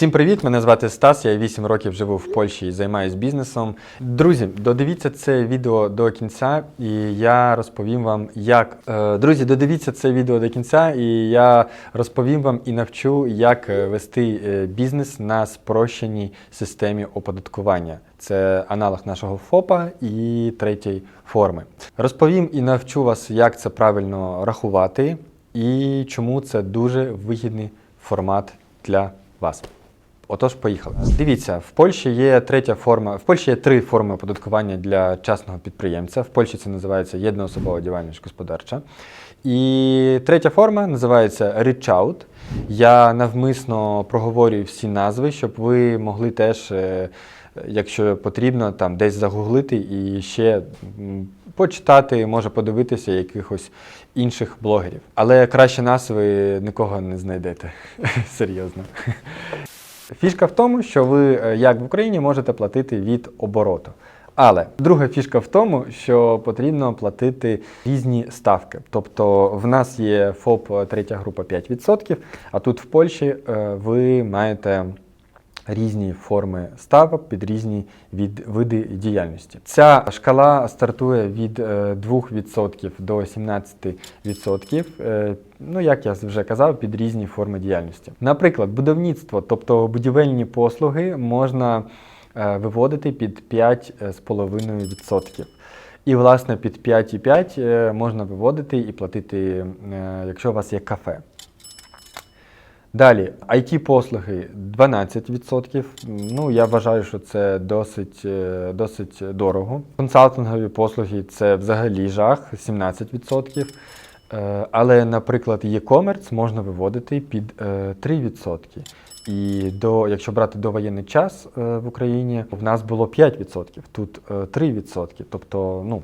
Всім привіт! Мене звати Стас. Я 8 років живу в Польщі і займаюся бізнесом. Друзі, додивіться це відео до кінця, і я розповім вам, як. Е, Друзі, додивіться це відео до кінця, і я розповім вам і навчу, як е, вести е, бізнес на спрощеній системі оподаткування. Це аналог нашого ФОПа і третьої форми. Розповім і навчу вас, як це правильно рахувати, і чому це дуже вигідний формат для вас. Отож, поїхали. Дивіться, в Польщі є третя форма. В Польщі є три форми оподаткування для частного підприємця. В Польщі це називається єдноособова діяльність господарча. І третя форма називається Reach Out. Я навмисно проговорюю всі назви, щоб ви могли теж, е, якщо потрібно, там десь загуглити і ще почитати, може подивитися якихось інших блогерів. Але краще нас ви нікого не знайдете. Серйозно. Фішка в тому, що ви, е, як в Україні, можете платити від обороту. Але друга фішка в тому, що потрібно платити різні ставки. Тобто в нас є ФОП е, третя група 5%, а тут в Польщі е, ви маєте різні форми ставок під різні від, види діяльності. Ця шкала стартує від е, 2% до 17%. Е, Ну, як я вже казав, під різні форми діяльності. Наприклад, будівництво, тобто будівельні послуги, можна е, виводити під 5,5%. І, власне, під 5,5 е, можна виводити і платити, е, якщо у вас є кафе. Далі, IT-послуги 12%. Ну, я вважаю, що це досить, е, досить дорого. Консалтингові послуги це взагалі жах 17%. Е, Але, наприклад, e-commerce можна виводити під е, 3%. І до, якщо брати довоєнний час е, в Україні, в нас було 5%, тут е, 3%. Тобто, ну,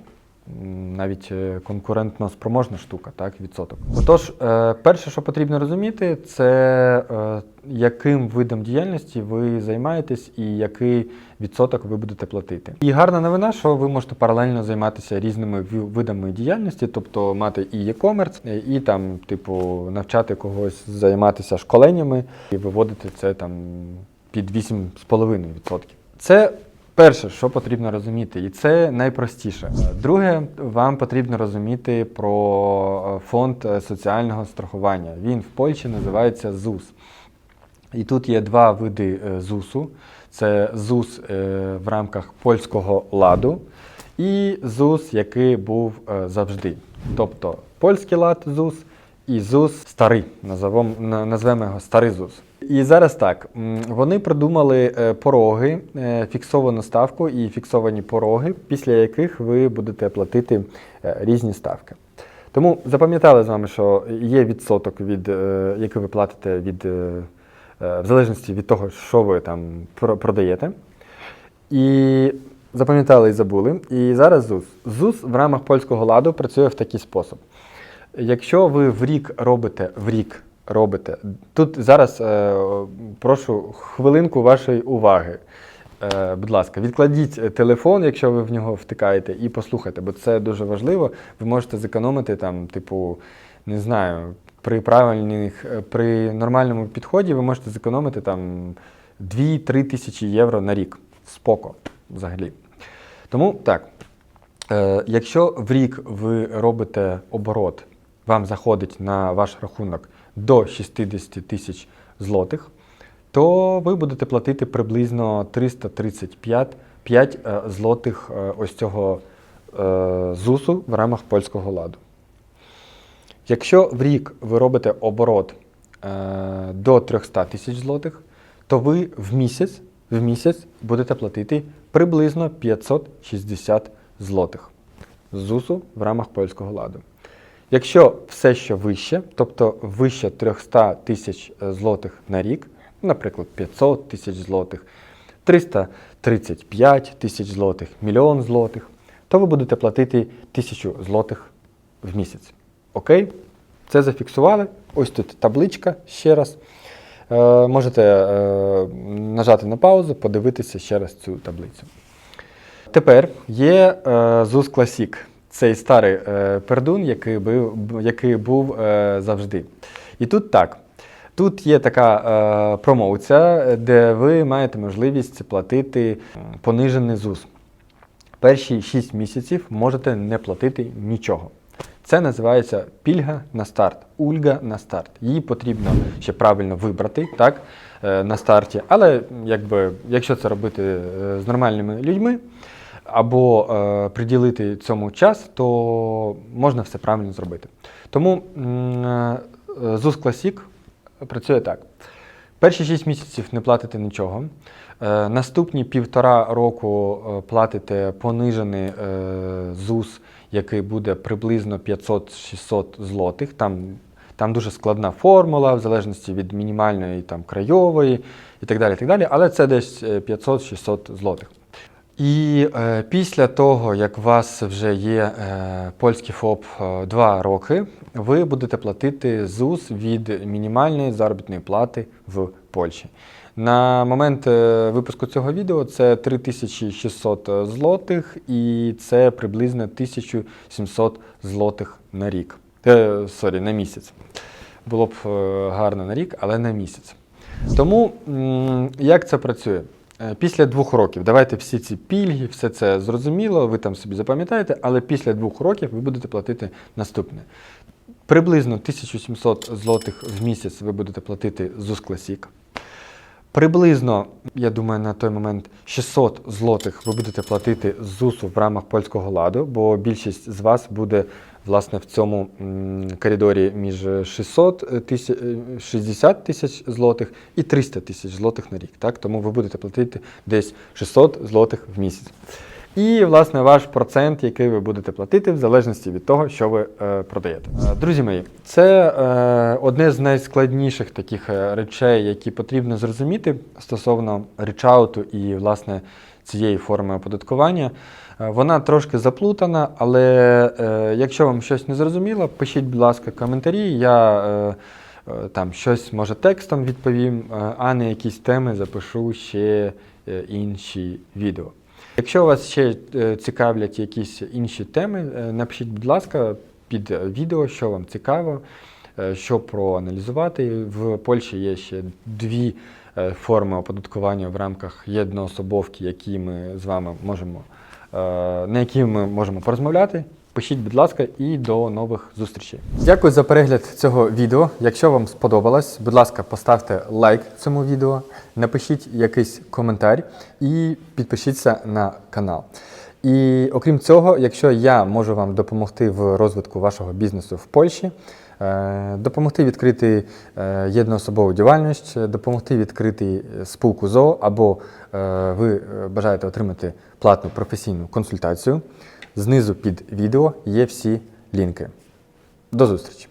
навіть е, конкурентно спроможна штука, так, відсоток. Отож, е, перше, що потрібно розуміти, це е, яким видом діяльності ви займаєтесь і який відсоток ви будете платити. І гарна новина, що ви можете паралельно займатися різними видами діяльності, тобто мати і e-commerce, і там, типу, навчати когось займатися школеннями і виводити це там під 8,5%. Це Перше, що потрібно розуміти, і це найпростіше. Друге, вам потрібно розуміти про е, фонд е, соціального страхування. Він в Польщі називається ЗУС. І тут є два види е, ЗУСу: це ЗУС е, в рамках польського ладу і ЗУС, який був е, завжди. Тобто польський лад ЗУС і ЗУС старий, назвемо його старий ЗУС. І зараз так, вони придумали е, пороги, е, фіксовану ставку і фіксовані пороги, після яких ви будете платити е, різні ставки. Тому запам'ятали з вами, що є відсоток, від, який ви платите від, в залежності від того, що ви там продаєте. І запам'ятали і забули. І зараз ЗУС. ЗУС в рамках польського ладу працює в такий спосіб. Якщо ви в рік робите в рік робите, тут зараз е, прошу хвилинку вашої уваги. Е, будь ласка, відкладіть е, телефон, якщо ви в нього втикаєте, і послухайте, бо це дуже важливо. Ви можете зекономити там, типу, не знаю, при правильних, е, при нормальному підході ви можете зекономити там 2-3 тисячі євро на рік. Споко взагалі. Тому так, Е, якщо в рік ви робите оборот, вам заходить на ваш рахунок до 60 тисяч злотих, то ви будете платити приблизно 335 5 е, злотих е, ось цього е, ЗУСу в рамках польського ладу. Якщо в рік ви робите оборот до 300 тисяч злотих, то ви в місяць, в місяць будете платити приблизно 560 злотих ЗУСу в рамках польського ладу. Якщо все, що вище, тобто вище 300 тисяч е, злотих на рік, наприклад, 500 тисяч злотих, 335 тисяч злотих, мільйон злотих, то ви будете платити 1000 злотих в місяць. Окей? Це зафіксували. Ось тут табличка ще раз. Е, можете е, нажати на паузу, подивитися ще раз цю таблицю. Тепер є е, ЗУС Classic. Цей старий е, пердун, який був, який був е, завжди. І тут так. Тут є така е, промоція, де ви маєте можливість платити понижений ЗУС. Перші 6 місяців можете не платити нічого. Це називається пільга на старт, ульга на старт. Її потрібно ще правильно вибрати так, на старті. Але якби, якщо це робити з нормальними людьми або е, приділити цьому час, то можна все правильно зробити. Тому е, ЗУС Classic працює так. Перші 6 місяців не платите нічого. Е, наступні півтора року е, платите понижений е, ЗУС, який буде приблизно 500-600 злотих. Там, там дуже складна формула, в залежності від мінімальної там, крайової і так далі. і так далі. Але це десь е, 500-600 злотих. І е, після того, як у вас вже є е, польський ФОП 2 роки, ви будете платити ЗУС від мінімальної заробітної плати в Польщі. На момент е, випуску цього відео це 3600 злотих, і це приблизно 1700 злотих на рік. Е, сорі, на місяць. Було б е, гарно на рік, але на місяць. Тому як це працює? Е, Після двох років, давайте всі ці пільги, все це зрозуміло, ви там собі запам'ятаєте, але після двох років ви будете платити наступне. Приблизно 1700 злотих в місяць ви будете платити ЗУС Classic. Приблизно, я думаю, на той момент 600 злотих ви будете платити з ЗУСу в рамах польського ладу, бо більшість з вас буде власне в цьому коридорі між 600 тисяч, 60 тисяч злотих і 300 тисяч злотих на рік. Так? Тому ви будете платити десь 600 злотих в місяць. І, власне, ваш процент, який ви будете платити, в залежності від того, що ви е, продаєте. Е, Друзі мої, це е, одне з найскладніших таких е, речей, які потрібно зрозуміти стосовно речауту і, власне, цієї форми оподаткування. Е, Вона трошки заплутана, але е, якщо вам щось не зрозуміло, пишіть, будь ласка, коментарі. Я е, там щось може текстом відповім, а на якісь теми запишу ще інші відео. Якщо вас ще цікавлять якісь інші теми, напишіть, будь ласка, під відео, що вам цікаво, що проаналізувати. В Польщі є ще дві форми оподаткування в рамках єдноособовки, які ми з вами можемо, на які ми можемо порозмовляти. Пишіть, будь ласка, і до нових зустрічей. Дякую за перегляд цього відео. Якщо вам сподобалось, будь ласка, поставте лайк цьому відео, напишіть якийсь коментар і підпишіться на канал. І окрім цього, якщо я можу вам допомогти в розвитку вашого бізнесу в Польщі, е, допомогти відкрити е, єдноособову діяльність, допомогти відкрити спілку ЗО, або е, ви е, бажаєте отримати платну професійну консультацію, знизу під відео є всі лінки. До зустрічі!